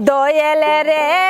দোয়েল রে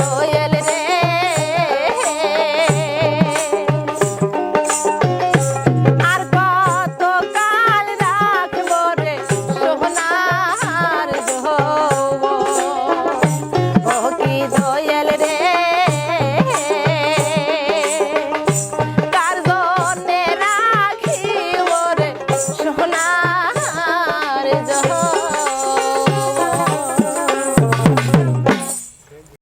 ದೋಯಲೆ